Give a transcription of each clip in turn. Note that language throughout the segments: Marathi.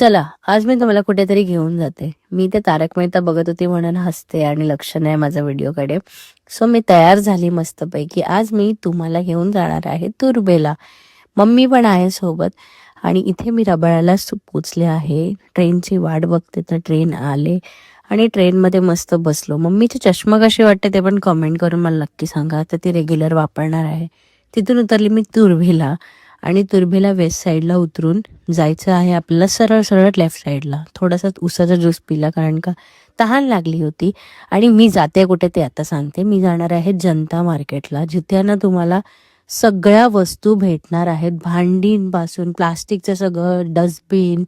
चला आज मी तुम्हाला कुठेतरी घेऊन जाते. मी ते तारक मेहता बघत होती म्हणून हसते आणि लक्ष नाही माझ्या व्हिडिओकडे. सो मी तयार झाली मस्तपैकी. आज मी तुम्हाला घेऊन जाणार आहे तुर्बेला. मम्मी पण आहे सोबत. आणि इथे मी रबाळ्याला पोचले आहे. ट्रेनची वाट बघते तर ट्रेन आले. आणि ट्रेनमध्ये मस्त बसलो. मम्मीचे चष्मा कसे वाटते ते पण कमेंट करून मला नक्की सांगा. तर ती रेग्युलर वापरणार आहे. तिथून उतरली मी तुर्भेला आणि तुर्भेला वेस्ट साईडला उतरून जायचं आहे आपल्याला सरळ सरळ लेफ्ट साईडला थोडासा उसाचा ज्यूस पिला कारण का तहान लागली होती. आणि मी जाते कुठे ते आता सांगते. मी जाणार आहे जनता मार्केटला जिथे ना तुम्हाला सगळ्या वस्तू भेटणार आहेत. भांडींपासून प्लास्टिकचं सगळं डस्टबिन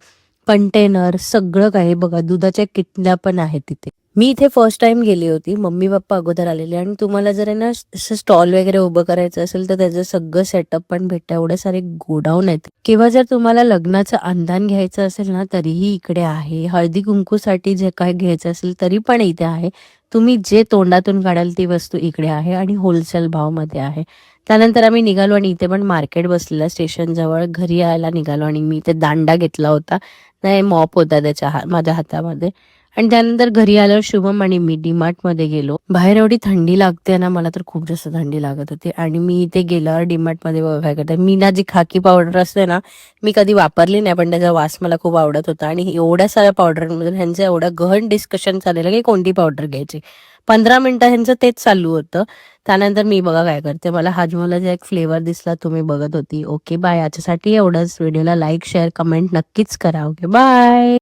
कंटेनर सगळं काही बघा. दुधाच्या किटल्या पण आहेत तिथे. मी इथे फर्स्ट टाइम गेली होती. मम्मी पप्पा अगोदर आलेले. आणि तुम्हाला जर आहे ना असं स्टॉल वगैरे उभं करायचं असेल तर त्याचं सगळं सेटअप पण भेटतं. एवढे सारे गोडाऊन आहेत. किंवा जर तुम्हाला लग्नाचं अंधान घ्यायचं असेल ना तरीही इकडे आहे. हळदी कुंकूसाठी जे काय घ्यायचं असेल तरी पण इथे आहे. तुम्ही जे तोंडातून काढाल ती वस्तू इकडे आहे आणि होलसेल भावमध्ये आहे. त्यानंतर आम्ही निघालो आणि इथे पण मार्केट बसलेलं स्टेशन जवळ. घरी यायला निघालो आणि मी इथे दांडा घेतला होता. नाही मॉप होता त्याच्या हा माझ्या हातामध्ये. आणि त्यानंतर घरी आल्यावर शुभम आणि मी डीमार्टमध्ये गेलो. बाहेर एवढी थंडी लागते ना मला तर खूप जास्त थंडी लागत होती. आणि मी इथे गेल्यावर डीमार्टमध्ये काय करते. मी ना जी खाकी पावडर असते ना मी कधी वापरली नाही पण त्याचा वास मला खूप आवडत होता. आणि एवढ्या साऱ्या पावडरमधून ह्यांचं एवढं गहन डिस्कशन चाललेलं की कोणती पावडर घ्यायची. पंधरा मिनिटं ह्यांचं तेच चालू होतं. त्यानंतर मी बघा काय करते मला हाजमोलाचा एक फ्लेवर दिसला तुम्ही बघत होती. ओके बाय याच्यासाठी एवढंच. व्हिडिओला लाईक शेअर कमेंट नक्कीच करा. Okay bye